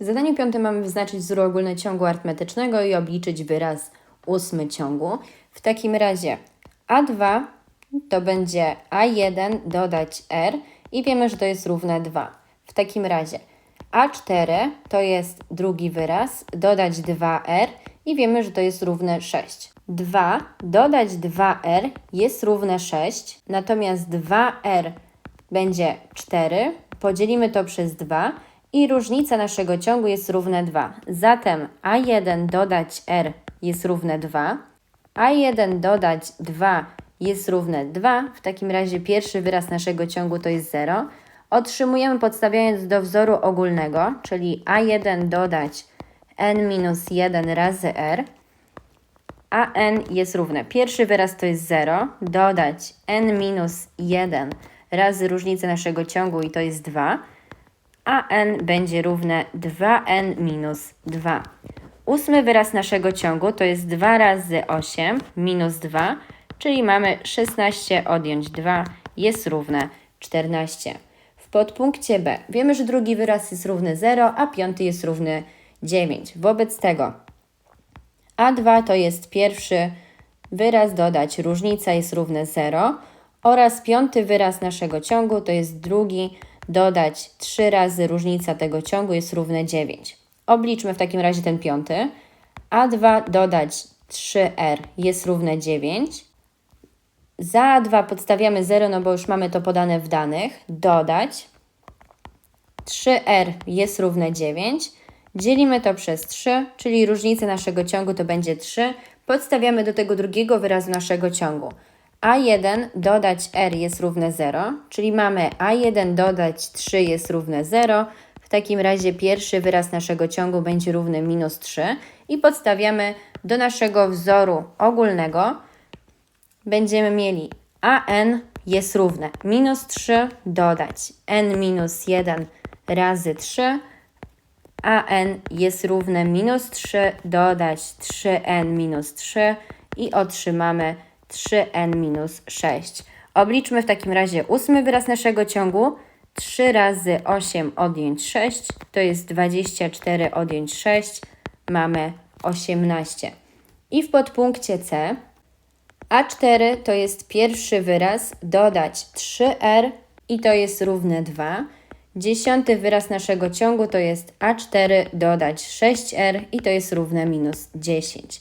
W zadaniu piątym mamy wyznaczyć wzór ogólny ciągu arytmetycznego i obliczyć wyraz ósmy ciągu. W takim razie A2 to będzie A1 dodać R i wiemy, że to jest równe 2. W takim razie A4 to jest drugi wyraz, dodać 2R i wiemy, że to jest równe 6. 2 dodać 2R jest równe 6, natomiast 2R będzie 4, podzielimy to przez 2 i różnica naszego ciągu jest równe 2. Zatem A1 dodać R jest równe 2, A1 dodać 2 jest równe 2. W takim razie pierwszy wyraz naszego ciągu to jest 0. Otrzymujemy podstawiając do wzoru ogólnego, czyli A1 dodać n minus 1 razy R, a n jest równe. Pierwszy wyraz to jest 0, dodać n minus 1 razy różnicę naszego ciągu i to jest 2, a n będzie równe 2n minus 2. Ósmy wyraz naszego ciągu to jest 2 razy 8 minus 2, czyli mamy 16 odjąć 2 jest równe 14. W podpunkcie B wiemy, że drugi wyraz jest równy 0, a piąty jest równy 9. Wobec tego a2 to jest pierwszy wyraz, dodać różnica jest równe 0 oraz piąty wyraz naszego ciągu to jest drugi, dodać 3 razy różnica tego ciągu jest równe 9. Obliczmy w takim razie ten piąty. A2 dodać 3R jest równe 9. Za A2 podstawiamy 0, no bo już mamy to podane w danych. Dodać 3R jest równe 9. Dzielimy to przez 3, czyli różnicę naszego ciągu to będzie 3. Podstawiamy do tego drugiego wyrazu naszego ciągu. A1 dodać R jest równe 0, czyli mamy A1 dodać 3 jest równe 0. W takim razie pierwszy wyraz naszego ciągu będzie równy minus 3 i podstawiamy do naszego wzoru ogólnego. Będziemy mieli AN jest równe minus 3 dodać N minus 1 razy 3 a n jest równe minus 3, dodać 3n minus 3 i otrzymamy 3n minus 6. Obliczmy w takim razie ósmy wyraz naszego ciągu. 3 razy 8 odjąć 6 to jest 24 odjąć 6, mamy 18. I w podpunkcie C A4 to jest pierwszy wyraz, dodać 3r i to jest równe 2. Dziesiąty wyraz naszego ciągu to jest A4 dodać 6R i to jest równe minus 10.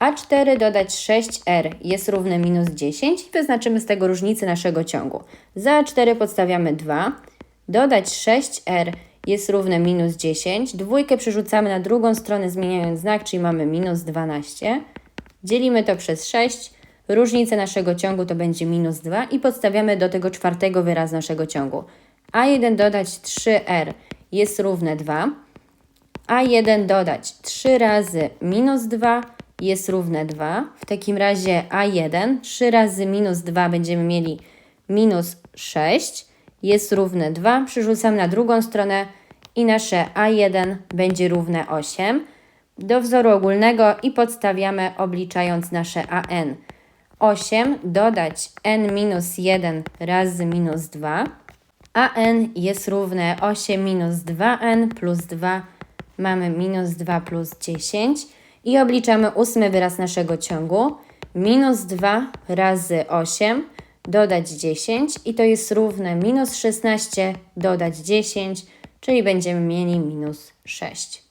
A4 dodać 6R jest równe minus 10 i wyznaczymy z tego różnicę naszego ciągu. Za A4 podstawiamy 2, dodać 6R jest równe minus 10, dwójkę przerzucamy na drugą stronę zmieniając znak, czyli mamy minus 12. Dzielimy to przez 6, różnicę naszego ciągu to będzie minus 2 i podstawiamy do tego czwartego wyrazu naszego ciągu. A1 dodać 3R jest równe 2. A1 dodać 3 razy minus 2 jest równe 2. W takim razie A1 3 razy minus 2 będziemy mieli minus 6 jest równe 2. Przerzucam na drugą stronę i nasze A1 będzie równe 8 do wzoru ogólnego i podstawiamy obliczając nasze AN. 8 dodać n minus 1 razy minus 2 a n jest równe 8 minus 2n plus 2. Mamy minus 2 plus 10 i obliczamy ósmy wyraz naszego ciągu. Minus 2 razy 8 dodać 10 i to jest równe minus 16 dodać 10, czyli będziemy mieli minus 6.